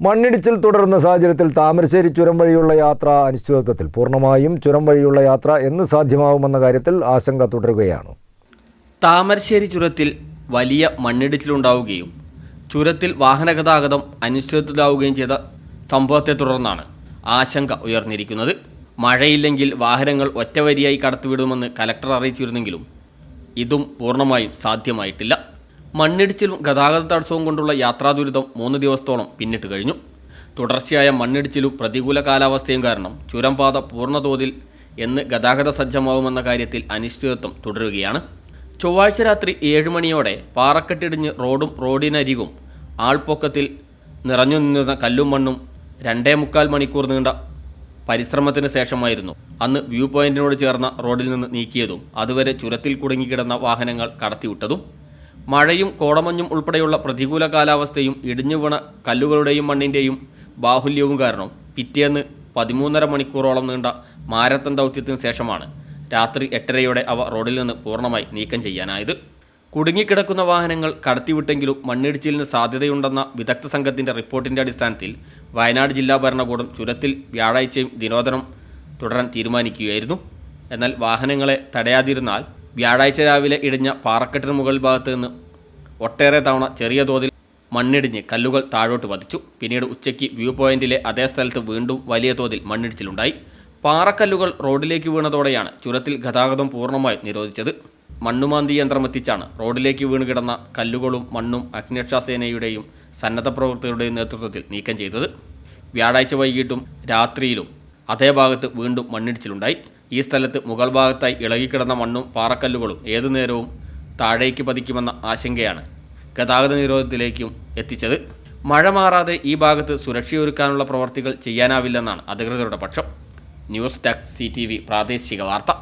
മണ്ണിടിച്ചിൽ തുടരുന്ന സാഹചര്യത്തിൽ താമരശ്ശേരി ചുരം വഴിയുള്ള യാത്ര അനിശ്ചിതത്വത്തിൽ. പൂർണമായും ചുരം വഴിയുള്ള യാത്ര എന്ന് സാധ്യമാവുമെന്ന കാര്യത്തിൽ ആശങ്ക തുടരുകയാണ്. താമരശ്ശേരി ചുരത്തിൽ വലിയ മണ്ണിടിച്ചിലുണ്ടാവുകയും ചുരത്തിൽ വാഹന ഗതാഗതം അനിശ്ചിതത്വത്തിലാവുകയും ചെയ്ത സംഭവത്തെ തുടർന്നാണ് ആശങ്ക ഉയർന്നിരിക്കുന്നത്. മഴയില്ലെങ്കിൽ വാഹനങ്ങൾ ഒറ്റവരിയായി കടത്തിവിടുമെന്ന് കലക്ടർ അറിയിച്ചിരുന്നെങ്കിലും ഇതും പൂർണമായും സാധ്യമായിട്ടില്ല. മണ്ണിടിച്ചിലും ഗതാഗത തടസ്സവും കൊണ്ടുള്ള യാത്രാ ദുരിതം മൂന്ന് ദിവസത്തോളം പിന്നിട്ട് കഴിഞ്ഞു. തുടർച്ചയായ മണ്ണിടിച്ചിലും പ്രതികൂല കാലാവസ്ഥയും കാരണം ചുരംപാത പൂർണതോതിൽ എന്ന് ഗതാഗത സജ്ജമാവുമെന്ന കാര്യത്തിൽ അനിശ്ചിതത്വം തുടരുകയാണ്. ചൊവ്വാഴ്ച രാത്രി ഏഴ് മണിയോടെ പാറക്കെട്ടിടിഞ്ഞ് റോഡും റോഡിനരികും ആൾപ്പൊക്കത്തിൽ നിറഞ്ഞു നിന്നിരുന്ന കല്ലും മണ്ണും രണ്ടേ മുക്കാൽ മണിക്കൂർ നീണ്ട പരിശ്രമത്തിന് ശേഷമായിരുന്നു അന്ന് വ്യൂ പോയിന്റിനോട് ചേർന്ന റോഡിൽ നിന്ന് നീക്കിയതും അതുവരെ ചുരത്തിൽ കുടുങ്ങിക്കിടന്ന വാഹനങ്ങൾ കടത്തിവിട്ടതും. മഴയും കോടമഞ്ഞും ഉൾപ്പെടെയുള്ള പ്രതികൂല കാലാവസ്ഥയും ഇടിഞ്ഞു വീണ കല്ലുകളുടെയും മണ്ണിന്റെയും ബാഹുല്യവും കാരണം പിറ്റേന്ന് പതിമൂന്നര മണിക്കൂറോളം നീണ്ട മാരത്തൺ ദൗത്യത്തിന് ശേഷമാണ് രാത്രി എട്ടരയോടെ അവ റോഡിൽ നിന്ന് പൂർണമായി നീക്കം ചെയ്യാനായത്. കുടുങ്ങിക്കിടക്കുന്ന വാഹനങ്ങൾ കടത്തിവിട്ടെങ്കിലും മണ്ണിടിച്ചിലിന് സാധ്യതയുണ്ടെന്ന വിദഗ്ധ സംഘത്തിന്റെ റിപ്പോർട്ടിന്റെ അടിസ്ഥാനത്തിൽ വയനാട് ജില്ലാ ഭരണകൂടം ചുരത്തിൽ വ്യാഴാഴ്ചയും ദിനോദനം തുടരാൻ തീരുമാനിക്കുകയായിരുന്നു. എന്നാൽ വാഹനങ്ങളെ തടയാതിരുന്നാൽ വ്യാഴാഴ്ച രാവിലെ ഇടിഞ്ഞ പാറക്കെട്ടിന് മുകൾ ഭാഗത്ത് നിന്ന് ഒട്ടേറെ തവണ ചെറിയ തോതിൽ മണ്ണിടിഞ്ഞ് കല്ലുകൾ താഴോട്ട് പതിച്ചു. പിന്നീട് ഉച്ചയ്ക്ക് വ്യൂ പോയിന്റിലെ അതേ സ്ഥലത്ത് വീണ്ടും വലിയ തോതിൽ മണ്ണിടിച്ചിലുണ്ടായി. പാറക്കല്ലുകൾ റോഡിലേക്ക് വീണതോടെയാണ് ചുരത്തിൽ ഗതാഗതം പൂർണമായി നിരോധിച്ചത്. മണ്ണുമാന്തി യന്ത്രം എത്തിച്ചാണ് റോഡിലേക്ക് വീണ് കിടന്ന കല്ലുകളും മണ്ണും അഗ്നിരക്ഷാസേനയുടെയും സന്നദ്ധ പ്രവർത്തകരുടെയും നേതൃത്വത്തിൽ നീക്കം ചെയ്തത്. വ്യാഴാഴ്ച വൈകിട്ടും രാത്രിയിലും അതേ ഭാഗത്ത് വീണ്ടും മണ്ണിടിച്ചിലുണ്ടായി. ഈ സ്ഥലത്ത് മുകൾ ഭാഗത്തായി ഇളകിക്കിടന്ന മണ്ണും പാറക്കല്ലുകളും ഏതു നേരവും താഴേക്ക് പതിക്കുമെന്ന ആശങ്കയാണ് ഗതാഗത നിരോധത്തിലേക്കും എത്തിച്ചത്. മഴ മാറാതെ ഈ ഭാഗത്ത് സുരക്ഷയൊരുക്കാനുള്ള പ്രവർത്തികൾ ചെയ്യാനാവില്ലെന്നാണ് അധികൃതരുടെ പക്ഷം. ന്യൂസ് ഡെസ്ക് സി പ്രാദേശിക വാർത്ത.